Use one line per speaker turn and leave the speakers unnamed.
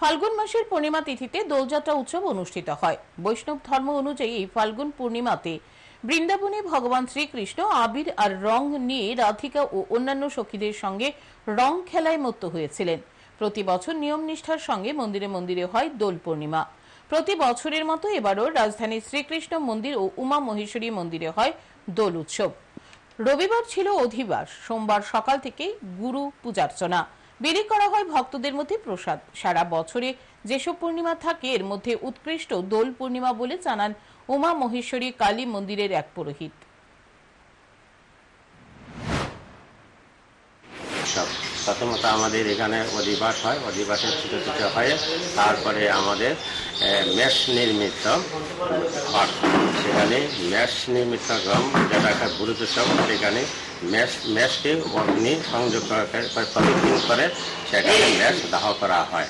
ফাল্গুন মাসের পূর্ণিমা তিথিতে দোলযাত্রা উৎসব অনুষ্ঠিত হয়। বৈষ্ণব ধর্ম অনুযায়ী ফাল্গুন পূর্ণিমাতে বৃন্দাবনে ভগবান শ্রীকৃষ্ণ আবির আর রং নিয়ে রাধিকা ও অন্যান্য সখীদের সঙ্গে রং খেলায় মত্ত হয়েছিলেন। প্রতি বছর নিয়ম নিষ্ঠার সঙ্গে মন্দিরে মন্দিরে হয় দোল পূর্ণিমা। প্রতি বছরের মতো এবারও রাজধানীর শ্রীকৃষ্ণ মন্দির ও উমা মহেশ্বরী মন্দিরে হয় দোল উৎসব। রবিবার ছিল অধিবাস সোমবার সকাল থেকে গুরু পূজার্চনা। বিলি করা হয় ভক্তদের মধ্যে প্রসাদ। সারা বছরে যেসব পূর্ণিমা থাকে, এর মধ্যে উৎকৃষ্ট দোল পূর্ণিমা বলে জানান উমা মহেশ্বরী কালী মন্দিরের এক পুরোহিত।
সব প্রথমত আমাদের এখানে অধিবাস হয়, অধিবাসের ছুটো ছুটো হয়। তারপরে আমাদের মেষ নির্মিত সেখানে মেষ নির্মিত গম যেটা একটা গুরুত্ব সেখানে মেষ, মেষকে অগ্নি সংযোগ করে, প্রতিদিন করে সেখানে মেষ দাহ করা হয়।